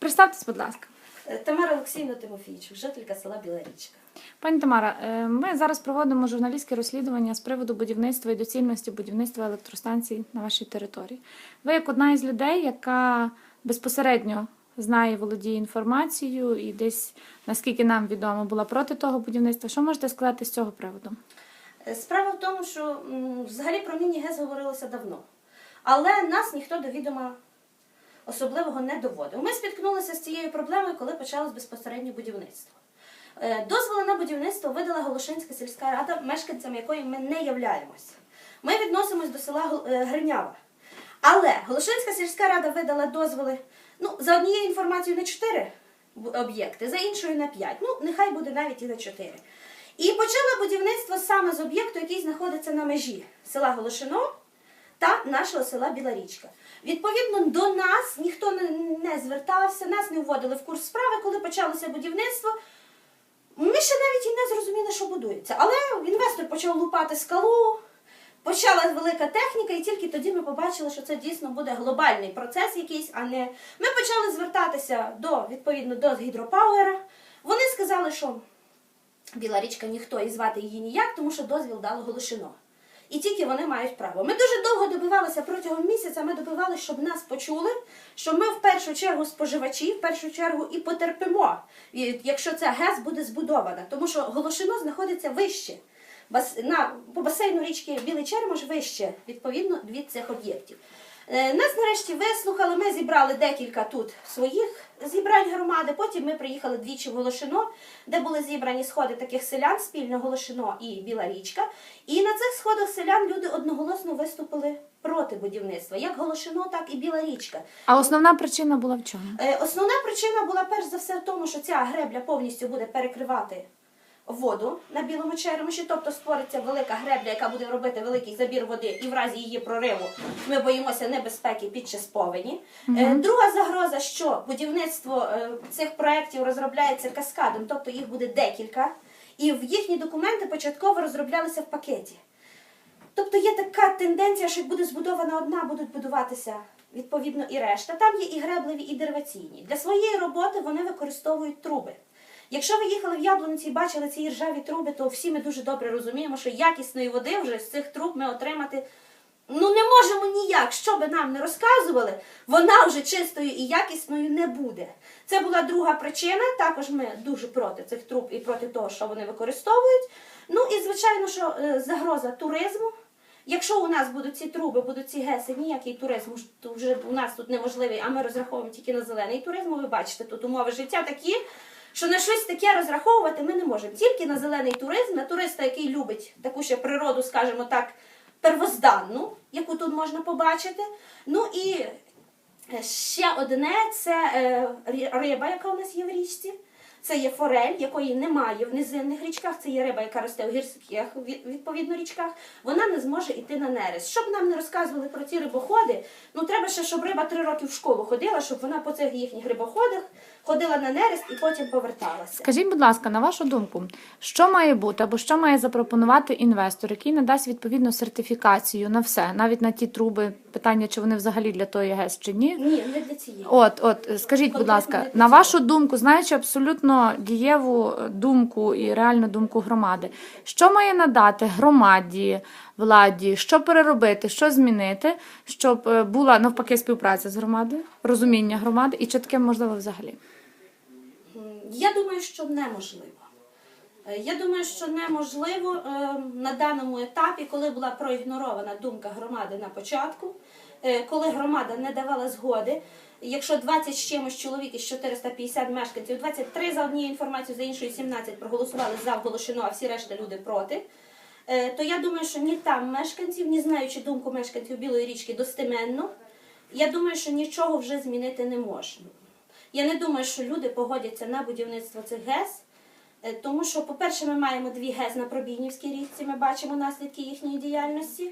Представтесь, будь ласка. Е, Тамара Олексійовна Тимофійчук, жителька села Біла Річка. Пані Тамара, е, ми зараз проводимо журналістське розслідування з приводу будівництва і доцільності будівництва електростанцій на вашій території. Ви як одна із людей, яка безпосередньо знає, володіє інформацією і десь, наскільки нам відомо, була проти того будівництва. Що можете сказати з цього приводу? Е, Справа в тому, що взагалі про міні-ГЕС говорилося давно. Але нас ніхто до відома особливого не доводив. Ми спіткнулися з цією проблемою, коли почалось безпосередньо будівництво. Е, Дозволи на будівництво видала Голошинська сільська рада, мешканцями якої ми не являємося. Ми відносимось до села е, Гринява. Але Голошинська сільська рада видала дозволи ну, за однією інформацією на 4 об'єкти, за іншою на 5. Ну, нехай буде навіть і на 4. І почали будівництво саме з об'єкту, який знаходиться на межі села Голошино та нашого села Біла Річка. Відповідно, до нас ніхто не, звертався, нас не вводили в курс справи, коли почалося будівництво. Ми ще навіть і не зрозуміли, що будується. Але інвестор почав лупати скалу, почалась велика техніка, і тільки тоді ми побачили, що це дійсно буде глобальний процес якийсь, а не. Ми почали звертатися до відповідно до гідропауера. Вони сказали, що Біла річка ніхто і звати її ніяк, тому що дозвіл дало Голошино. І тільки вони мають право. Ми дуже довго добивалися протягом місяця. Ми добивалися, щоб нас почули, що ми в першу чергу споживачі, в першу чергу і потерпимо, якщо ця ГЕС буде збудована, тому що Голошино знаходиться вище. На, по басейну річки Білий Черемош вище, відповідно, від цих об'єктів. Е, Нас нарешті вислухали, ми зібрали декілька тут своїх зібрань громади. Потім ми приїхали двічі в Голошино, де були зібрані сходи таких селян спільно Голошино і Біла Річка. І на цих сходах селян люди одноголосно виступили проти будівництва, як Голошино, так і Біла Річка. А основна причина була в чому? Е, Основна причина була перш за все в тому, що ця гребля повністю буде перекривати воду на білому черемоші, тобто створиться велика гребля, яка буде робити великий забір води, і в разі її прориву ми боїмося небезпеки під час повені. Е, Друга загроза, що будівництво е, цих проєктів розробляється каскадом, тобто їх буде декілька, і в їхні документи початково розроблялися в пакеті. Тобто є така тенденція, що як буде збудована одна, будуть будуватися відповідно і решта. Там є і гребливі, і дереваційні. Для своєї роботи вони використовують труби. Якщо ви їхали в Яблунці і бачили ці ржаві труби, то всі ми дуже добре розуміємо, що якісної води вже з цих труб ми отримати ну не можемо ніяк. Що би нам не розказували, вона вже чистою і якісною не буде. Це була друга причина. Також ми дуже проти цих труб і проти того, що вони використовують. Ну і звичайно, що е, загроза туризму. Якщо у нас будуть ці труби, будуть ці геси, ніякий туризм вже у нас тут неможливий, а ми розраховуємо тільки на зелений туризм. Ви бачите, тут умови життя такі, що на щось таке розраховувати ми не можемо. Тільки на зелений туризм, на туриста, який любить таку ще природу, скажімо так, первозданну, яку тут можна побачити. Ну і е, ще одне це е, риба, яка у нас є в річці. Це є форель, якої немає в низинних річках. Це є риба, яка росте у гірських відповідно річках. Вона не зможе йти на нерест. Щоб нам не розказували про ці рибоходи, ну треба ще, щоб риба три роки в школу ходила, щоб вона по цих їхніх рибоходах ходила на нерест і потім поверталася. Скажіть, будь ласка, на вашу думку, що має бути або що має запропонувати інвестор, який надасть відповідну сертифікацію на все, навіть на ті труби, питання, чи вони взагалі для тої ГЕС чи ні? Ні, не для цієї. От, от, скажіть, будь ласка, на вашу думку, знаючи абсолютно дієву думку і реальну думку громади, що має надати громаді, владі, що переробити, що змінити, щоб е, була навпаки співпраця з громадою, розуміння громади, і чи таке можливо взагалі? Я думаю, що неможливо. Е, Я думаю, що неможливо е, на даному етапі, коли була проігнорована думка громади на початку, е, коли громада не давала згоди. Якщо 20 з чимось чоловік із 450 мешканців, 23 за однією інформацією, за іншою 17 проголосували за Голошино, а всі решта люди проти. То я думаю, що ні там мешканців, ні знаючи думку мешканців Білої річки достеменно, я думаю, що нічого вже змінити не можна. Я не думаю, що люди погодяться на будівництво цих ГЕС, е, тому що, по-перше, ми маємо дві ГЕС на Пробійнівській річці, ми бачимо наслідки їхньої діяльності,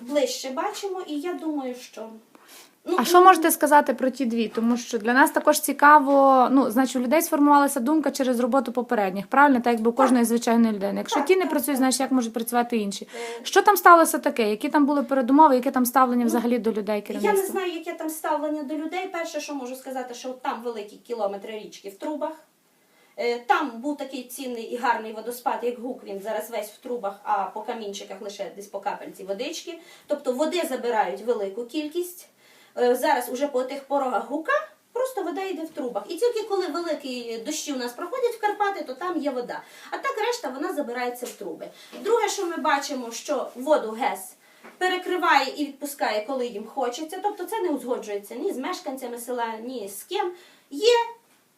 ближче бачимо, і я думаю, що А що можете сказати про ті дві? Тому що для нас також цікаво, ну, значить, у людей сформувалася думка через роботу попередніх, правильно? Так якби у кожної звичайної людини. Якщо ті не працюють, значить як можуть працювати інші. Е, Що там сталося таке? Які там були передумови, яке там ставлення взагалі до людей Я не знаю, яке там ставлення до людей. Перше, що можу сказати, що там великі кілометри річки в трубах. Е, Там був такий цінний і гарний водоспад, як гук, він зараз весь в трубах, а по камінчиках лише десь по капельці водички. Тобто води забирають велику кількість. Е, Зараз уже по тих порогах гука просто вода йде в трубах. І тільки коли великі дощі у нас проходять в Карпати, то там є вода. А так решта вона забирається в труби. Друге, що ми бачимо, що воду ГЕС перекриває і відпускає, коли їм хочеться. Тобто це не узгоджується ні з мешканцями села, ні з ким. Є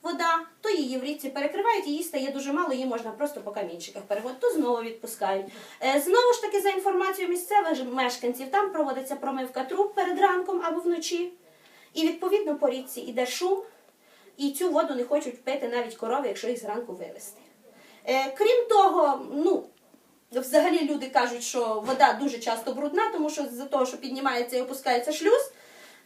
вода, то її в річці перекривають, її стає дуже мало, її можна просто по камінчиках переводити, то знову відпускають. Е, Знову ж таки, за інформацією місцевих мешканців, там проводиться промивка труб перед ранком або вночі. І відповідно по річці йде шум, і цю воду не хочуть пити навіть корови, якщо їх зранку вивезти. Е, Крім того, ну, взагалі люди кажуть, що вода дуже часто брудна, тому що з-за того, що піднімається і опускається шлюз,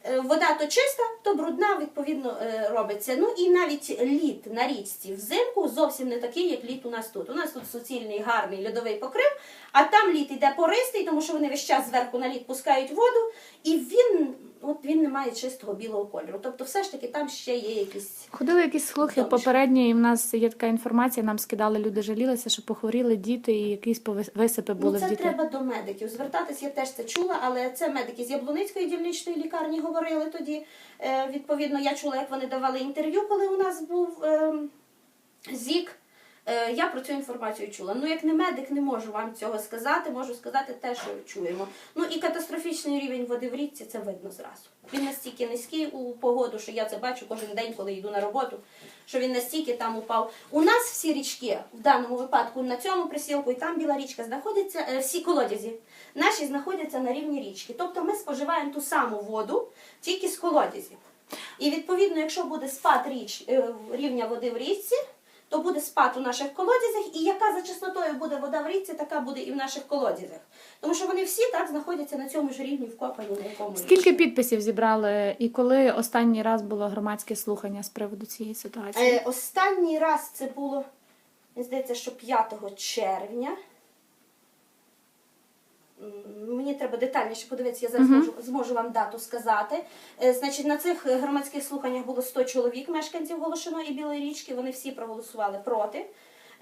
вода то чиста, то брудна, відповідно, е, робиться. Ну і навіть лід на річці взимку зовсім не такий, як лід у нас тут. У нас тут суцільний гарний льодовий покрив, а там лід іде пористий, тому що вони весь час зверху на лід пускають воду, і він, от він не має чистого білого кольору. Тобто, все ж таки там ще є якісь. Ходили якісь слухи попередні, і в нас є така інформація, нам скидали, люди жалілися, що похворіли діти і якісь висипи були ну, в це дітей. треба до медиків. Звертатись я теж це чула, але це медики з Яблуницької дільничної лікарні говорили тоді. Е, відповідно, я чула, як вони давали інтерв'ю, коли у нас був е, ЗІК. Е, я про цю інформацію чула. Ну, як не медик, не можу вам цього сказати. Можу сказати те, що чуємо. Ну і катастрофічний рівень води в річці це видно зразу. Він настільки низький у погоду, що я це бачу кожен день, коли йду на роботу. Що він настільки там упав. У нас всі річки, в даному випадку на цьому присілку, і там біла річка, знаходяться е, всі колодязі. Наші знаходяться на рівні річки. Тобто ми споживаємо ту саму воду, тільки з колодязів. І відповідно, якщо буде спад річ, е, рівня води в річці, то буде спад у наших колодязях, і яка за чеснотою буде вода в річці, така буде і в наших колодязях. Тому що вони всі так знаходяться на цьому ж рівні вкопані, на якому Скільки підписів зібрали, і коли останній раз було громадське слухання з приводу цієї ситуації? Е, останній раз це було, мені здається, що 5 червня. Мені треба детальніше подивитися, я зараз Мгм. зможу, зможу вам дату сказати. Е, Значить, на цих е, громадських слуханнях було 100 чоловік, мешканців Голошиної і Білої річки. Вони всі проголосували проти.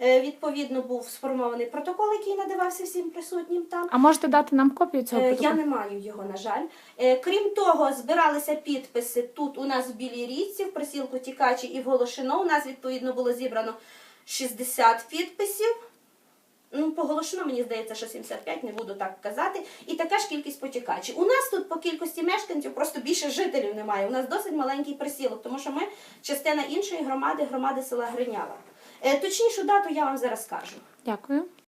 Е, Відповідно, був сформований протокол, який надавався всім присутнім там. А можете дати нам копію цього Е, Я не маю його, на жаль. Е, Крім того, збиралися підписи тут у нас в Білій річці, в присілку Тікачі і в Голошино. У нас відповідно було зібрано 60 підписів. Ну, Поголошено, мені здається, що 75, не буду так казати. І така ж кількість потікачів. У нас тут по кількості мешканців просто більше жителів немає. У нас досить маленький присілок, тому що ми частина іншої громади, громади села Гринява. Е, Точнішу дату я вам зараз скажу. Дякую.